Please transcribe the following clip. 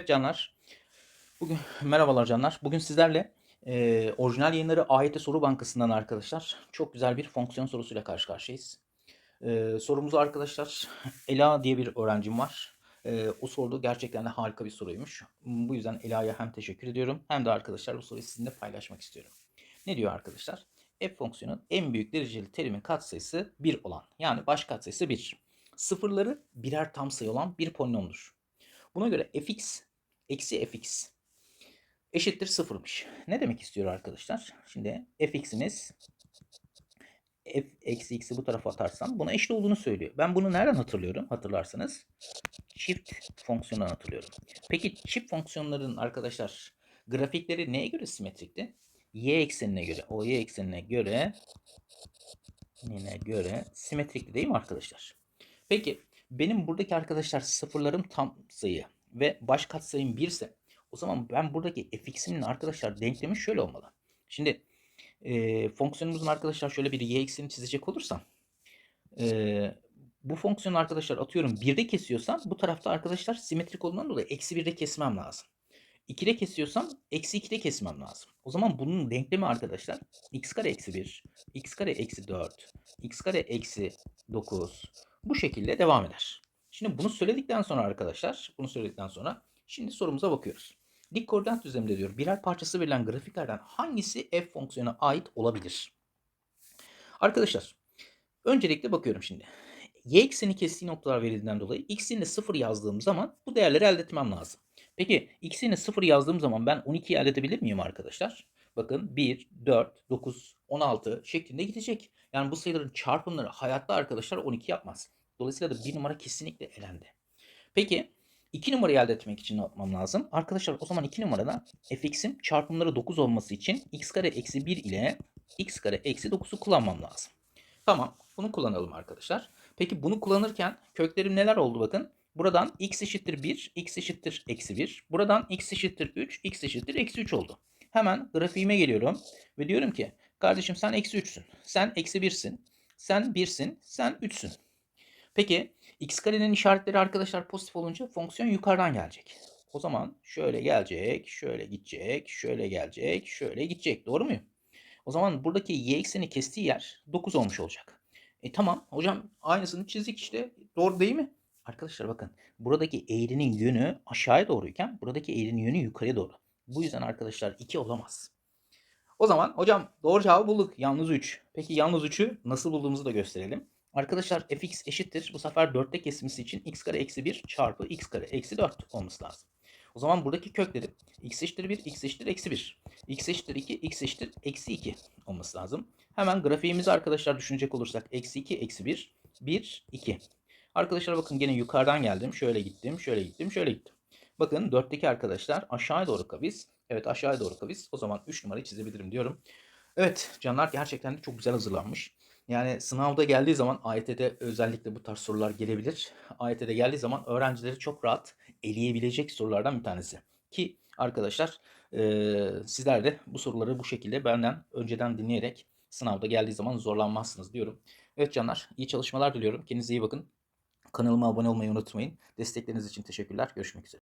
Evet canlar. Bugün merhabalar canlar. Bugün sizlerle e, orijinal yayınları AYT soru bankasından arkadaşlar çok güzel bir fonksiyon sorusuyla karşı karşıyayız. E, sorumuzu arkadaşlar Ela diye bir öğrencim var. E, o sordu gerçekten de harika bir soruymuş. Bu yüzden Ela'ya hem teşekkür ediyorum hem de arkadaşlar bu soruyu sizinle paylaşmak istiyorum. Ne diyor arkadaşlar? F fonksiyonun en büyük dereceli terimin katsayısı 1 olan yani baş katsayısı 1. Sıfırları birer tam sayı olan bir polinomdur. Buna göre fx eksi fx eşittir sıfırmış. Ne demek istiyor arkadaşlar? Şimdi fx'imiz f eksi x'i bu tarafa atarsam buna eşit olduğunu söylüyor. Ben bunu nereden hatırlıyorum? Hatırlarsanız çift fonksiyondan hatırlıyorum. Peki çift fonksiyonların arkadaşlar grafikleri neye göre simetrikti? Y eksenine göre, o y eksenine göre yine göre simetrikti değil mi arkadaşlar? Peki benim buradaki arkadaşlar sıfırlarım tam sayı ve baş katsayım 1 ise o zaman ben buradaki fx'imin arkadaşlar denklemi şöyle olmalı. Şimdi e, fonksiyonumuzun arkadaşlar şöyle bir y eksenini çizecek olursam e, bu fonksiyonu arkadaşlar atıyorum 1'de kesiyorsam bu tarafta arkadaşlar simetrik olduğundan dolayı eksi 1'de kesmem lazım. 2'de kesiyorsam eksi 2'de kesmem lazım. O zaman bunun denklemi arkadaşlar x kare eksi 1, x kare eksi 4, x kare eksi 9 bu şekilde devam eder. Şimdi bunu söyledikten sonra arkadaşlar, bunu söyledikten sonra şimdi sorumuza bakıyoruz. Dik koordinat düzleminde diyor birer parçası verilen grafiklerden hangisi f fonksiyonuna ait olabilir? Arkadaşlar öncelikle bakıyorum şimdi. Y ekseni kestiği noktalar verildiğinden dolayı x'ini 0 yazdığım zaman bu değerleri elde etmem lazım. Peki x'ini 0 yazdığım zaman ben 12'yi elde edebilir miyim arkadaşlar? Bakın 1, 4, 9, 16 şeklinde gidecek. Yani bu sayıların çarpımları hayatta arkadaşlar 12 yapmaz. Dolayısıyla da bir numara kesinlikle elendi. Peki 2 numarayı elde etmek için ne yapmam lazım? Arkadaşlar o zaman 2 numarada fx'im çarpımları 9 olması için x kare eksi 1 ile x kare eksi 9'u kullanmam lazım. Tamam bunu kullanalım arkadaşlar. Peki bunu kullanırken köklerim neler oldu bakın. Buradan x eşittir 1, x eşittir eksi 1. Buradan x eşittir 3, x eşittir eksi 3 oldu. Hemen grafiğime geliyorum ve diyorum ki kardeşim sen eksi 3'sün, sen eksi 1'sin, sen 1'sin, sen 3'sün. Peki x karenin işaretleri arkadaşlar pozitif olunca fonksiyon yukarıdan gelecek. O zaman şöyle gelecek, şöyle gidecek, şöyle gelecek, şöyle gidecek. Doğru muyum? O zaman buradaki y ekseni kestiği yer 9 olmuş olacak. E tamam hocam aynısını çizdik işte. Doğru değil mi? Arkadaşlar bakın buradaki eğrinin yönü aşağıya doğruyken buradaki eğrinin yönü yukarıya doğru. Bu yüzden arkadaşlar 2 olamaz. O zaman hocam doğru cevabı bulduk. Yalnız 3. Peki yalnız 3'ü nasıl bulduğumuzu da gösterelim. Arkadaşlar fx eşittir. Bu sefer 4'te kesilmesi için x kare eksi 1 çarpı x kare eksi 4 olması lazım. O zaman buradaki kökleri x eşittir 1, x eşittir eksi 1, x eşittir 2, x eşittir eksi 2 olması lazım. Hemen grafiğimizi arkadaşlar düşünecek olursak eksi 2, eksi 1, 1, 2. Arkadaşlar bakın gene yukarıdan geldim. Şöyle gittim, şöyle gittim, şöyle gittim. Bakın 4'teki arkadaşlar aşağıya doğru kavis. Evet aşağıya doğru kavis. O zaman 3 numarayı çizebilirim diyorum. Evet canlar gerçekten de çok güzel hazırlanmış. Yani sınavda geldiği zaman AYT'de özellikle bu tarz sorular gelebilir. AYT'de geldiği zaman öğrencileri çok rahat eleyebilecek sorulardan bir tanesi. Ki arkadaşlar e, sizler de bu soruları bu şekilde benden önceden dinleyerek sınavda geldiği zaman zorlanmazsınız diyorum. Evet canlar iyi çalışmalar diliyorum. Kendinize iyi bakın. Kanalıma abone olmayı unutmayın. Destekleriniz için teşekkürler. Görüşmek üzere.